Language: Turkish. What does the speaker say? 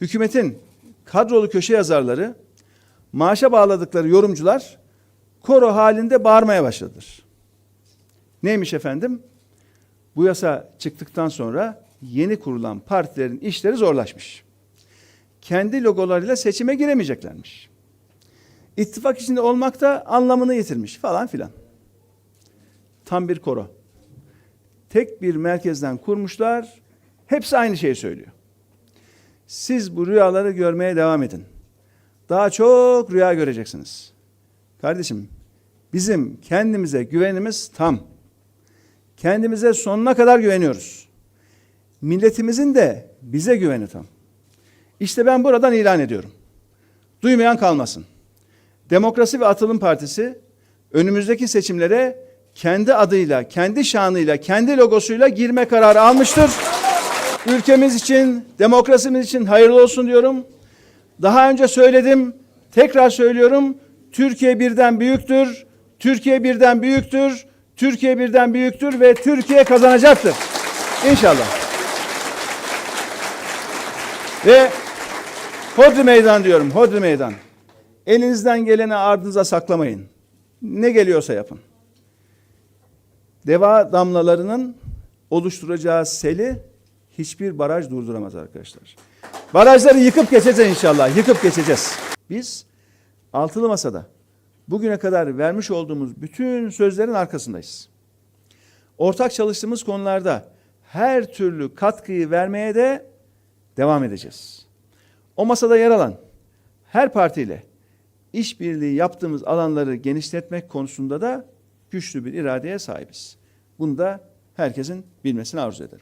Hükümetin kadrolu köşe yazarları, maaşa bağladıkları yorumcular koro halinde bağırmaya başladılar. Neymiş efendim? Bu yasa çıktıktan sonra yeni kurulan partilerin işleri zorlaşmış. Kendi logolarıyla seçime giremeyeceklermiş. İttifak içinde olmak da anlamını yitirmiş falan filan. Tam bir koro. Tek bir merkezden kurmuşlar. Hepsi aynı şeyi söylüyor. Siz bu rüyaları görmeye devam edin. Daha çok rüya göreceksiniz. Kardeşim, bizim kendimize güvenimiz tam. Kendimize sonuna kadar güveniyoruz. Milletimizin de bize güveni tam. İşte ben buradan ilan ediyorum. Duymayan kalmasın. Demokrasi ve Atılım Partisi önümüzdeki seçimlere kendi adıyla, kendi şanıyla, kendi logosuyla girme kararı almıştır. Ülkemiz için, demokrasimiz için hayırlı olsun diyorum. Daha önce söyledim, tekrar söylüyorum. Türkiye birden büyüktür. Türkiye birden büyüktür. Türkiye birden büyüktür ve Türkiye kazanacaktır. İnşallah. Ve Hodri meydan diyorum, Hodri meydan. Elinizden geleni ardınıza saklamayın. Ne geliyorsa yapın. Deva damlalarının oluşturacağı seli hiçbir baraj durduramaz arkadaşlar. Barajları yıkıp geçeceğiz inşallah. Yıkıp geçeceğiz. Biz altılı masada bugüne kadar vermiş olduğumuz bütün sözlerin arkasındayız. Ortak çalıştığımız konularda her türlü katkıyı vermeye de devam edeceğiz. O masada yer alan her partiyle işbirliği yaptığımız alanları genişletmek konusunda da güçlü bir iradeye sahibiz. Bunu da herkesin bilmesini arzu ederim.